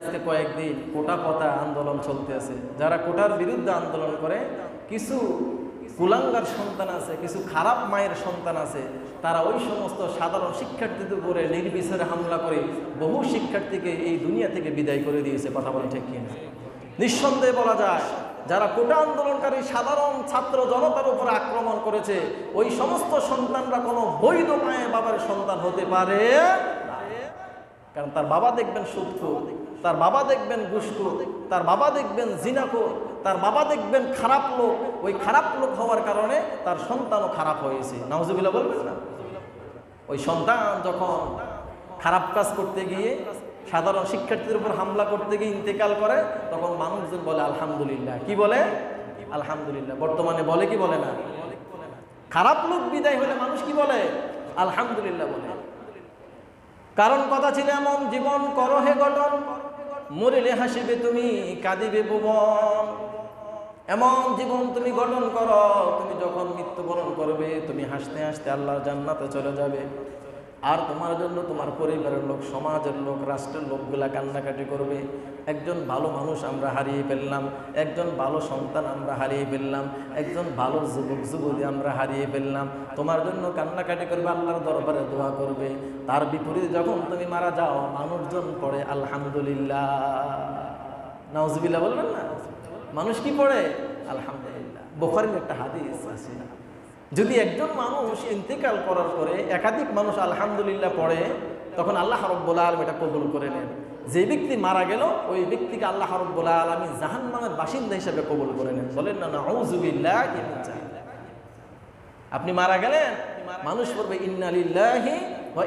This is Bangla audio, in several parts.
আজকে কয়েকদিন কোটা পতা আন্দোলন চলতেছে যারা কোটার বিরুদ্ধে আন্দোলন করে, কিছু কুলাঙ্গার সন্তান আছে, কিছু খারাপ মায়ের সন্তান আছে, তারা ওই সমস্ত সাধারণ শিক্ষার্থীদের উপরে নির্বিচারে হামলা করে বহু শিক্ষার্থীকে এই দুনিয়া থেকে বিদায় করে দিয়েছে। কথা বলে ঠিক কিনা? নিঃসন্দেহে বলা যায়, যারা কোটা আন্দোলনকারী সাধারণ ছাত্র জনতার উপর আক্রমণ করেছে, ওই সমস্ত সন্তানরা কোনো বৈধ মায়ের বাবার সন্তান হতে পারে কারণ তার বাবা দেখবেন সুৎখু তার বাবা দেখবেন গুসকু তার বাবা দেখবেন জিনাকু তার বাবা দেখবেন খারাপ লোক। ওই খারাপ লোক হওয়ার কারণে তার সন্তানও খারাপ হয়েছে। নাউজুবিল্লাহ বলবেন না? ওই সন্তান যখন খারাপ কাজ করতে গিয়ে সাধারণ শিক্ষার্থীদের উপর হামলা করতে গিয়ে ইন্তেকাল করে, তখন মানুষজন বলে, আলহামদুলিল্লাহ। কি বলে? আলহামদুলিল্লাহ। বর্তমানে বলে কি বলে না? খারাপ লোক বিদায় হলে মানুষ কি বলে? আলহামদুলিল্লাহ বলে। কারণ কথা ছিল এমন, জীবন করো হে গঠন। মরিলে হাসিবে তুমি, কাঁদিবে ভুবন এমন জীবন তুমি গঠন করো, তুমি যখন মৃত্যুবরণ করবে, তুমি হাসতে হাসতে আল্লাহর জান্নাতে চলে যাবে। আর তোমার জন্য তোমার পরিবারের লোক, সমাজের লোক, রাষ্ট্রের লোকগুলা কান্নাকাটি করবে। একজন ভালো মানুষ আমরা হারিয়ে ফেললাম, একজন ভালো সন্তান আমরা হারিয়ে ফেললাম, একজন ভালো যুবক, যুবতী আমরা হারিয়ে ফেললাম। তোমার জন্য কান্নাকাটি করবে, আল্লাহর দরবারে দোয়া করবে। তার বিপরীতে যখন তুমি মারা যাও, মানুষজন পড়ে, আলহামদুলিল্লাহ। নাউজবিল্লাহ বলবেন না? মানুষ কি পড়ে? আলহামদুলিল্লাহ। বোখারির একটা হাদিস আছে। যদি একজন মানুষ ইন্তেকাল করার পরে একাধিক মানুষ আলহামদুলিল্লাহ পড়ে, তখন আল্লাহ রব্বুল আলম এটা কবুল করে নেন। যে ব্যক্তি মারা গেল, ওই ব্যক্তিকে আল্লাহ রব্বুল আলমী জাহান্নামের বাসিন্দা হিসেবে কবুল করে নেন। বলেন, না না ঔজুবিল্লাহ আপনি মারা গেলেন, মানুষ পড়বে ইন্নালিল্লাহি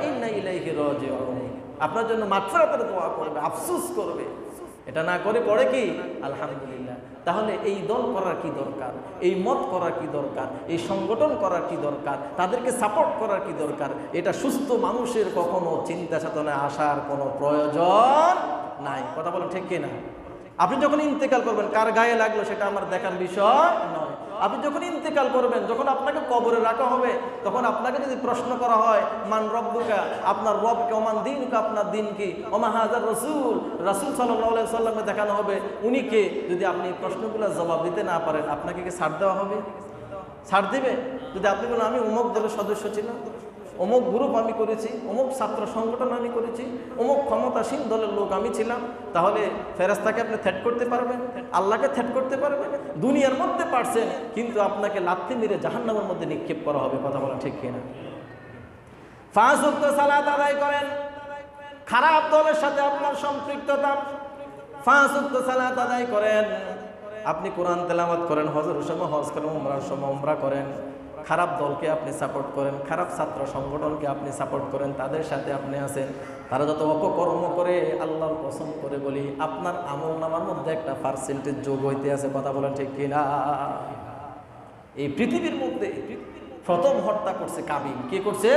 ইন্না ইলাইহি রাজিউন। আপনার জন্য মাগফিরাতের দোয়া করবে, আফসুস করবে। এটা না করে পড়ে কি? আলহামদুলিল্লাহ। তাহলে এই দল করার কি দরকার? এই মত করার কি দরকার? এই সংগঠন করার কি দরকার? তাদেরকে সাপোর্ট করার কি দরকার? এটা সুস্থ মানুষের কখনো চিন্তা চেতনায় আসার কোনো প্রয়োজন নাই। কথা বলেন ঠিক কিনা? আপনি যখন ইন্তেকাল করবেন, কার গায়ে লাগল সেটা আমার দেখার বিষয় নয়। আপনি যখন ইন্তেকাল করবেন, যখন আপনাকে কবরে রাখা হবে, তখন আপনাকে যদি প্রশ্ন করা হয়, মান রব্বুকা? আপনার রবকে, ওমান দিনকে? আপনার দিন কি? ওমা হাজার রসুল? রাসুল সাল্লাহ সাল্লামে দেখানো হবে উনিকে যদি আপনি প্রশ্নগুলো জবাব দিতে না পারেন, আপনাকে কি ছাড় দেওয়া হবে? ছাড় দিবে? যদি আপনি বলেন, আমি উমক দলের সদস্য ছিলাম। অমুক গ্রুপ আমি করেছি, অমুক ছাত্র সংগঠন আমি করেছি, অমুক ক্ষমতাসীন দলের লোক আমি ছিলাম। তাহলে ফেরাস্তাকে আপনি থ্যাট করতে পারবেন, আল্লাহকে থ্যাট করতে পারবেন, দুনিয়ার মধ্যে পারছেন, কিন্তু আপনাকে লাথি মেরে জাহান্নামের মধ্যে নিক্ষেপ করা হবে, কথা বলা ঠিক কিনা? ফাঁস করেন। খারাপ দলের সাথে আপনার সম্পৃক্ততা। ফাঁস করেন। আপনি কোরআন তেলামত করেন, হজর সময় হজ করেন উমরার উমরা করেন। খারাপ দলকে আপনি সাপোর্ট করেন, খারাপ ছাত্র সংগঠনকে আপনি সাপোর্ট করেন, তাদের সাথে আপনি আছেন। তারা যত অপকর্ম করে, আল্লাহর কসম করে বলি, আপনার আমল নামার মধ্যে একটা পার্সেন্টেজ যোগ হইতে আছে, কথা বলেন ঠিক কিনা? এই পৃথিবীর মধ্যে প্রথম হত্যা করছে কাবিল। কে করছে?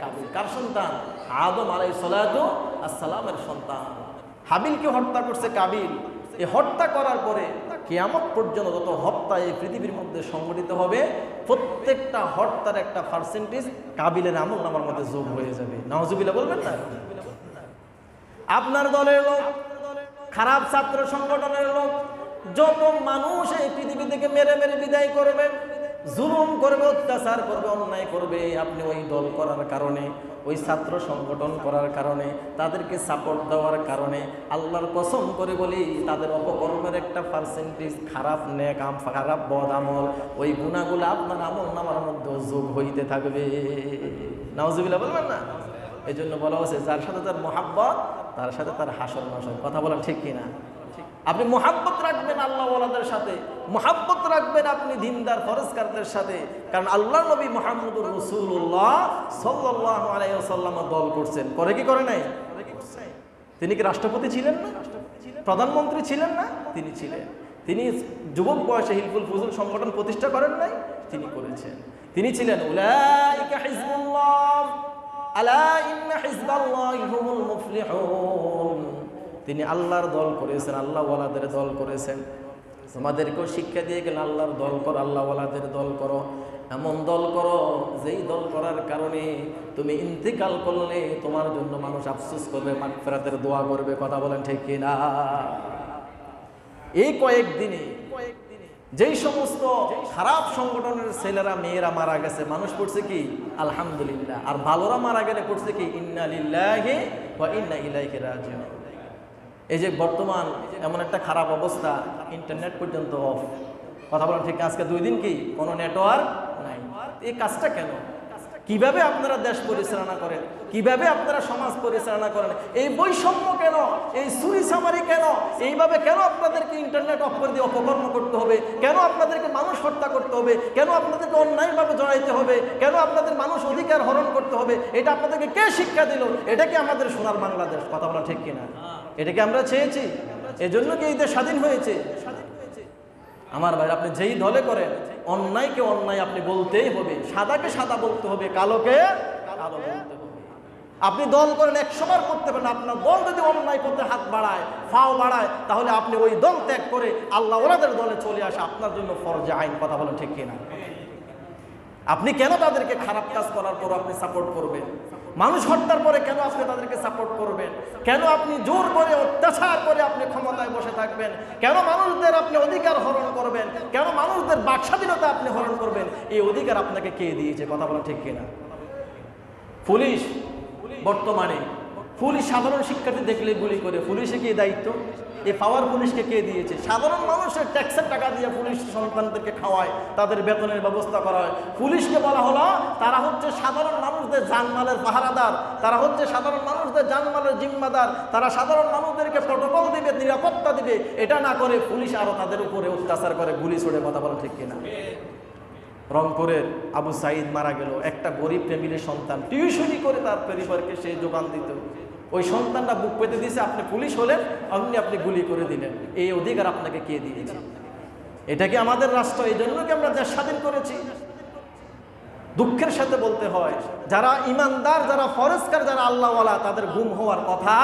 কাবিল। কার সন্তান? আদম আলাই সালাতু আসসালামের সন্তান। হাবিলকে হত্যা করছে কাবিল। এই হত্যা করার পরে কেয়ামত পর্যন্ত যত হত্যা এই পৃথিবীর মধ্যে সংগঠিত হবে, প্রত্যেকটা হত্যার একটা পার্সেন্টেজ কাবিলের আমল নামার মধ্যে যোগ হয়ে যাবে। নজুবিলা বলবেন না? আপনার দলের লোক, খারাপ ছাত্র সংগঠনের লোক, যত মানুষ এই পৃথিবী থেকে মেরে মেরে বিদায় করবে জুলুম করবে, অত্যাচার করবে, অন্যায় করবে, আপনি ওই দল করার কারণে, ওই ছাত্র সংগঠন করার কারণে, তাদেরকে সাপোর্ট দেওয়ার কারণে, আল্লাহর কসম করে বলি, তাদের অপকর্মের একটা পার্সেন্টেজ খারাপ নেক আম, খারাপ বদ আমল, ওই গুণাগুলো আপনার আমল নামার মধ্যে যোগ হইতে থাকবে। নাওজুবিল্লাহ বলবেন না? এই জন্য বলা হচ্ছে যার সাথে তার মহাব্বত, তার সাথে তার হাসর নাসর কথা বলা ঠিক কিনা? আপনি মোহাব্বত রাখবেন আল্লাহওয়ালাদের সাথে, মোহাব্বত রাখবেন আপনি দিনদার ফরজকারদের সাথে, কারণ আল্লাহ নবী মোহাম্মদুর রসুল্লাহ সাল্লাহ আলাইসাল্লাম দল করছেন। করে কি, করে নাই? তিনি কি রাষ্ট্রপতি ছিলেন না? প্রধানমন্ত্রী ছিলেন না? তিনি ছিলেন। তিনি যুবক বয়সে হিলফুল ফুজুল সংগঠন প্রতিষ্ঠা করেন নাই? তিনি করেছেন। তিনি ছিলেন উলাইকা আলা ইন্না হিজবাল্লাহি তিনি আল্লাহর দল করেছেন আল্লাহ ওয়ালাদের দল করেছেন। তোমাদেরকেও শিক্ষা দিয়ে গেলেন আল্লাহর দল করো আল্লাহ ওয়ালাদের দল করো। এমন দল করো, যেই দল করার কারণে তুমি ইন্তিকাল করলে তোমার জন্য মানুষ আফসোস করবে, মাগফিরাতের দোয়া করবে। কথা বলেন ঠিক কিনা? এই কয়েকদিনে যেই সমস্ত খারাপ সংগঠনের ছেলেরা, মেয়েরা মারা গেছে, মানুষ পড়ছে কি? আলহামদুলিল্লাহ। আর ভালোরা মারা গেলে পড়ছে কি? ইন্না ওয়া ইন্না ইলাইহি রাজিউন। এই যে বর্তমান এমন একটা খারাপ অবস্থা ইন্টারনেট পর্যন্ত অফ কথা বলেন ঠিক, আজকে দুই দিন কি কোনো নেটওয়ার্ক নাই? এই কাজটা কেন? কীভাবে আপনারা দেশ পরিচালনা করেন? কীভাবে আপনারা সমাজ পরিচালনা করেন? এই বৈষম্য কেন? এই চুরি সামারি কেন? এইভাবে কেন আপনাদেরকে ইন্টারনেট অফ করে দিয়ে অপকর্ম করতে হবে? কেন আপনাদেরকে মানুষ হত্যা করতে হবে? কেন আপনাদেরকে অন্যায়ভাবে জড়াইতে হবে? কেন আপনাদের মানুষ অধিকার হরণ করতে হবে? এটা আপনাদেরকে কে শিক্ষা দিল? এটা কি আমাদের সোনার বাংলাদেশ? কথা বলা ঠিক কিনা? এটা কি আমরা চেয়েছি? এজন্য কি এই স্বাধীন হয়েছে? আমার ভাই আপনি যেই দলে করেন, অন্যায়কে অন্যায় আপনি বলতেই হবে। সাদাকে সাদা বলতে হবে, কালোকে কালো বলতে হবে। আপনি দল করেন, এক সময় করতে পারেন। আপনার দল যদি অন্যায় করতে হাত বাড়ায়, ফাও বাড়ায়, তাহলে আপনি ওই দল ত্যাগ করে আল্লাহ ওনাদের দলে চলে আসে। আপনার জন্য ফরজে আইন, কথা বলেন ঠিক কিনা? আপনি কেন তাদেরকে খারাপ কাজ করার পর আপনি সাপোর্ট করবেন? মানুষ হত্যার পরে কেন আপনি তাদেরকে সাপোর্ট করবেন? কেন আপনি জোর করে অত্যাচার করে আপনি ক্ষমতায় বসে থাকবেন? কেন মানুষদের আপনি অধিকার হরণ করবেন? কেন মানুষদের বাকস্বাধীনতা আপনি হরণ করবেন? এই অধিকার আপনাকে কে দিয়েছে, কথা বলা ঠিক কিনা? পুলিশ বর্তমানে। পুলিশ সাধারণ শিক্ষার্থী দেখলে গুলি করে। পুলিশে কি দায়িত্ব? এই পাওয়ার পুলিশকে কে দিয়েছে? সাধারণ মানুষের ট্যাক্সের টাকা দিয়ে পুলিশ সন্তানদেরকে খাওয়ায়, তাদের বেতনের ব্যবস্থা করা হয় পুলিশকে বলা হলো, তারা হচ্ছে সাধারণ মানুষদের জানমালের পাহারাদার, তারা হচ্ছে সাধারণ মানুষদের জানমালের জিম্মাদার, তারা সাধারণ মানুষদেরকে প্রটোকল দিবে, নিরাপত্তা দিবে। এটা না করে পুলিশ আরও তাদের উপরে অত্যাচার করে, গুলি ছড়ে কথা বলা ঠিক কিনা? রংপুরের আবু সাইদ মারা গেল, একটা গরিব ফ্যামিলির সন্তান। টিউশনি করে তার পরিবারকে সে যোগান দিত। ওই সন্তানটা বুক পেতে দিয়েছে, আপনি পুলিশ হলেন, অমনি আপনি গুলি করে দিলেন। এই অধিকার আপনাকে কে দিয়েছে? এটা কি আমাদের রাষ্ট্র? এই জন্য কি আমরা দেশ স্বাধীন করেছি? দুঃখের সাথে বলতে হয়, যারা ইমানদার, যারা ফরেস্কার যারা আল্লাহওয়ালা, তাদের গুম হওয়ার কথা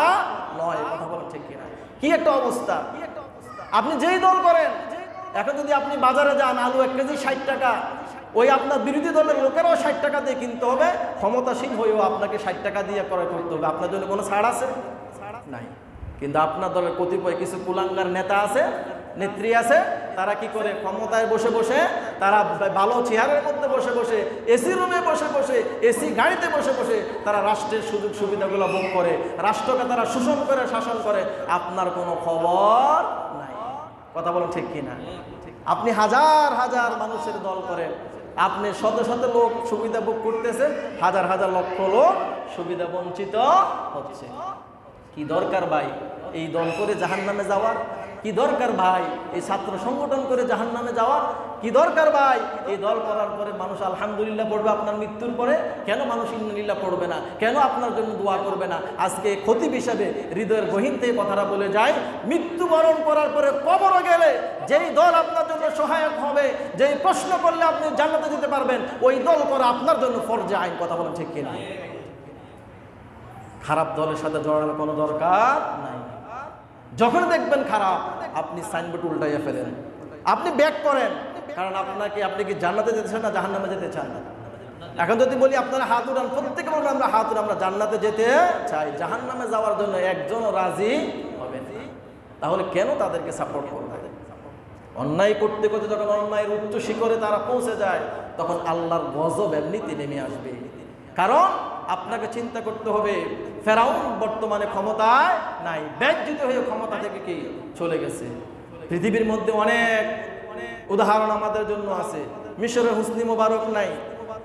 নয়। কথা বলা ঠিক কিনা? কি একটা অবস্থা? আপনি যেই দল করেন, এখন যদি আপনি বাজারে যান, আলু এক কেজি ষাট টাকা ওই আপনার বিরোধী দলের লোকেরাও ষাট টাকা দিয়ে কিনতে হবে, ক্ষমতাসীন হয়েও আপনাকে ষাট টাকা দিয়ে ক্রয় করতে হবে। আপনার জন্য কোনো ছাড় আছে? নাই। কিন্তু আপনার দলের কতিপয় কিছু কুলাঙ্গার নেতা আছে, নেত্রী আছে, তারা কি করে ক্ষমতায় বসে বসে, তারা ভালো চেয়ারের মধ্যে বসে বসে এসি রুমে বসে বসে এসি গাড়িতে বসে বসে, তারা রাষ্ট্রের সুযোগ সুবিধাগুলো ভোগ করে, রাষ্ট্রকে তারা শোষণ করে, শাসন করে, আপনার কোনো খবর নাই। কথা বলেন ঠিক কিনা? আপনি হাজার হাজার মানুষের দল করেন। আপনি শত শত লোক সুবিধা ভোগ করতেছে, হাজার হাজার লক্ষ লোক সুবিধা বঞ্চিত হচ্ছে। কি দরকার ভাই? এই দল করে জাহান নামে যাওয়ার? কি দরকার ভাই? এই ছাত্র সংগঠন করে জাহান নামে যাওয়ার কি দরকার ভাই? এই দল করার পরে মানুষ আলহামদুলিল্লাহ পড়বে আপনার মৃত্যুর পরে। কেন মানুষ ইন্দিল্লাহ পড়বে না? কেন আপনার জন্য দোয়া করবে না? আজকে ক্ষতি হিসাবে হৃদয়ের গহীন থেকে কথাটা বলে যায়, মৃত্যুবরণ করার পরে কবরও গেলে যেই দল আপনার জন্য সহায়ক হবে, যেই প্রশ্ন করলে আপনি জানাতে যেতে পারবেন, ওই দল করা আপনার জন্য ফরজে আইন, কথা বলেন ঠিক কিনা? খারাপ দলের সাথে জড়ানোর কোনো দরকার নাই। যখন দেখবেন খারাপ, আপনি সাইনবোর্ড উল্টাইয়া ফেলেন। আপনি ব্যাক করেন। কারণ আপনাকে, আপনি কি জান্নাতে যেতে চান না জাহান নামে যেতে চান? এখন যদি বলি আপনারা হাত উড়ান প্রত্যেকে বলবেন আমরা হাত উড়ান আমরা জান্নাতে যেতে চাই। জাহান্নামে যাওয়ার জন্য একজনও রাজি হবে তাহলে কেন তাদেরকে সাপোর্ট করবে? অন্যায় করতে করতে যখন অন্যায়ের উচ্চ শিখরে তারা পৌঁছে যায়, তখন আল্লাহর গজব এমনিতে নেমে আসবে। কারণ আপনাকে চিন্তা করতে হবে ফেরাউন বর্তমানে ক্ষমতায় নাই ব্যাজ্যুত হয়ে ক্ষমতা থেকে কি চলে গেছে? পৃথিবীর মধ্যে অনেক উদাহরণ আমাদের জন্য আছে। মিশরের হুসনি মোবারক নাই,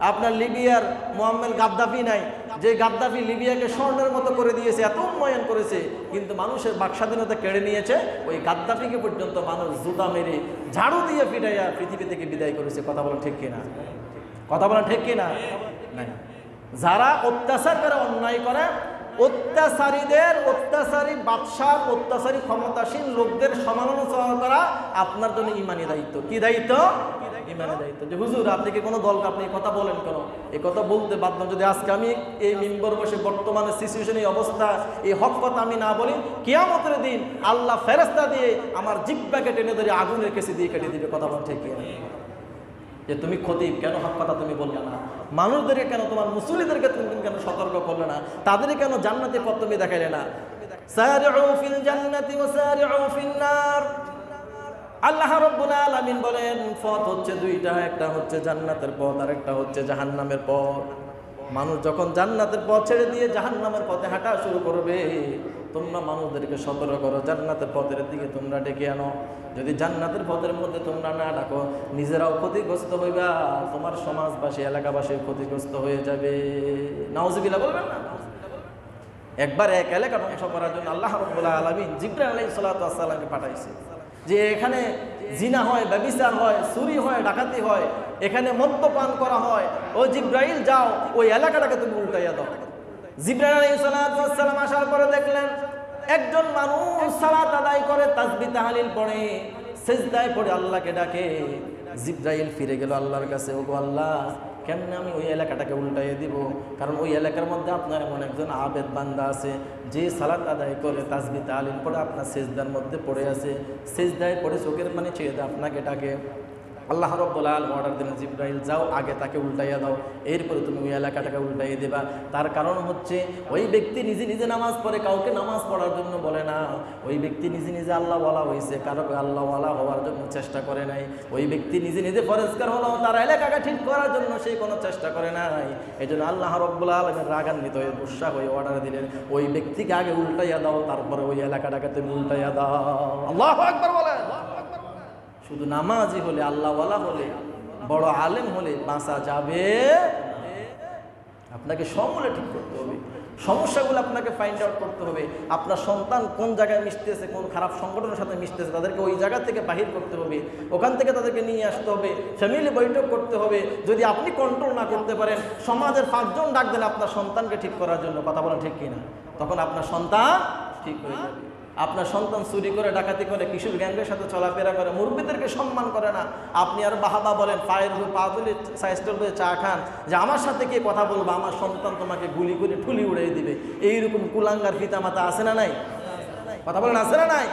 আপনার লিবিয়ার মোহাম্মদ গাদ্দাফি নাই। যে গাদ্দাফি লিবিয়াকে স্বর্ণের মতো করে দিয়েছে, এত উন্নয়ন করেছে, কিন্তু মানুষের বাকস্বাধীনতা কেড়ে নিয়েছে, ওই গাদ্দাফিকে পর্যন্ত মানুষ জুতা মেরে ঝাড়ু দিয়ে পিটাইয়া পৃথিবী থেকে বিদায় করেছে। কথা বলেন ঠিক কিনা? কথা বলেন ঠিক কিনা? যারা অত্যাচার করে, অন্যায় করে অত্যাচারীদের, অত্যাচারী বাদশাহ, অত্যাচারী ক্ষমতাসীন লোকদের সমালোচনা করা আপনার জন্য ইমানি দায়িত্ব। কি দায়িত্ব? ইমানি দায়িত্ব। যে হুজুর, আপনি কি কোনো দলকে আপনি কথা বলেন কেন? এই কথা বলতে বাধ্য যদি আজকে আমি এই মিম্বর বসে বর্তমানে সিচুয়েশন এই অবস্থা, এই হক কথা আমি না বলি, কিয়ামতের দিন আল্লাহ ফেরেস্তা দিয়ে আমার জিব্বাকে টেনে ধরে আগুনের কেসে দিয়ে কেটে দিবে, কথা বল ঠিক? যে তুমি খতিব, কেন হক কথা তুমি বললে না? মানুষদেরকে কেন তোমার মুসলিদেরকে তুমি কেন সতর্ক করলে না? তাদেরকে কেন জান্নাতি পথ তুমি দেখাইলে না? আল্লাহ রব্বুল আলামিন বলেন, পথ হচ্ছে দুইটা, একটা হচ্ছে জান্নাতের পথ আর একটা হচ্ছে জাহান্নামের পথ। মানুষ যখন জান্নাতের পথ ছেড়ে দিয়ে জাহান্নামের পথে হাঁটা শুরু করবে, তোমরা মানুষদেরকে সতর্ক করো, জান্নাতের পথের দিকে তোমরা ডেকে আনো। যদি জান্নাতের পথের মধ্যে তোমরা না ডাকো, নিজেরাও ক্ষতিগ্রস্ত হইবা, তোমার সমাজবাসী, এলাকাবাসী ক্ষতিগ্রস্ত হয়ে যাবে। নাউজুবিল্লাহ বলবেন না? একবার এক এলাকা ধ্বংস করার জন্য আল্লাহ রব্বুল্লাহ আলমিন জিব্রাহ আলাই সাল্লাতামকে পাঠাইছে। যে এখানে জিনা হয়, ব্যবিচার হয়, চুরি হয়, ডাকাতি হয়, এখানে মদ্যপান করা হয়। ও জিব্রাইল, যাও, ওই এলাকাটাকে তুমি উল্টাইয়া দাও। জিব্রাইল আসার পরে দেখলেন, একজন মানুষ সালাত আদায় করে তাসবি তাহালিল পড়ে, সেজদায় পড়ে আল্লাহকে ডাকে। জিব্রাইল ফিরে গেল আল্লাহর কাছে, ওগো আল্লাহ কেমনে আমি ওই এলাকাটাকে উল্টাইয়ে দিব? কারণ ওই এলাকার মধ্যে আপনার এমন একজন আবেদ বান্দা আছে, যে সালাত আদায় করে তাসবি তালিম পরে আপনার সেজদার মধ্যে পড়ে আছে। সেজদায় পড়ে চোখের পানি ছেড়ে আপনাকে ডাকে আল্লাহ রব্বুল আলম অর্ডার দিলেন, জিব্রাইল, যাও, আগে তাকে উল্টাইয়া দাও। এরপরে তুমি ওই এলাকাটাকে উল্টাইয়ে দেবা। তার কারণ হচ্ছে, ওই ব্যক্তি নিজে নিজে নামাজ পড়ে, কাউকে নামাজ পড়ার জন্য বলে না। ওই ব্যক্তি নিজে নিজে আল্লাহ বলা হয়েছে কারও ওয়ালা হওয়ার জন্য চেষ্টা করে নাই। ওই ব্যক্তি নিজে নিজে পরিষ্কার হলো, তার এলাকাকে ঠিক করার জন্য সে কোনো চেষ্টা করে নাই। এই জন্য আল্লাহ রব্বুল আলমের রাগান্বিত হয়ে, গুসা হয়ে অর্ডার দিলেন, ওই ব্যক্তিকে আগে উল্টাইয়া দাও, তারপরে ওই এলাকাটাকে তুমি উল্টাইয়া দাও। আল্লাহ একবার বলে শুধু নামাজি হলে, আল্লাহওয়ালা হলে, বড় আলেম হলে বাঁচা যাবে আপনাকে সমূলে ঠিক করতে হবে। সমস্যাগুলো আপনাকে ফাইন্ড আউট করতে হবে। আপনার সন্তান কোন জায়গায় মিশতেছে, কোন খারাপ সংগঠনের সাথে মিশতেছে, তাদেরকে ওই জায়গা থেকে বাহির করতে হবে। ওখান থেকে তাদেরকে নিয়ে আসতে হবে। ফ্যামিলি বৈঠক করতে হবে। যদি আপনি কন্ট্রোল না করতে পারেন, সমাজের পাঁচজন ডাক দেন আপনার সন্তানকে ঠিক করার জন্য কথা বলা ঠিক কিনা? তখন আপনার সন্তান ঠিক হয়ে যাবে। আপনার সন্তান চুরি করে, ডাকাতি করে, কিশোর গ্যাংয়ের সাথে চলাফেরা করে, মুরব্বীদেরকে সম্মান করে না। আপনি আর বাহাবা বলেন পায়ের উপর পা তুলে সাইস্টল করে চা খান। যে আমার সাথে কে কথা বলব? আমার সন্তান তোমাকে গুলি করে ঠুলি উড়িয়ে দিবে। এইরকম কুলাঙ্গার পিতামাতা আছে না নাই? কথা বলেন, আছে না নাই?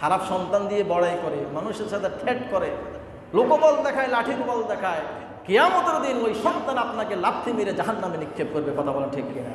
খারাপ সন্তান দিয়ে বড়াই করে, মানুষের সাথে ঠেট করে, লোকবল দেখায় লাঠির বল দেখায়, কেয়ামতের দিন ওই সন্তান আপনাকে লাথি মেরে জাহান নামে নিক্ষেপ করবে, কথা বলেন ঠিক কিনা?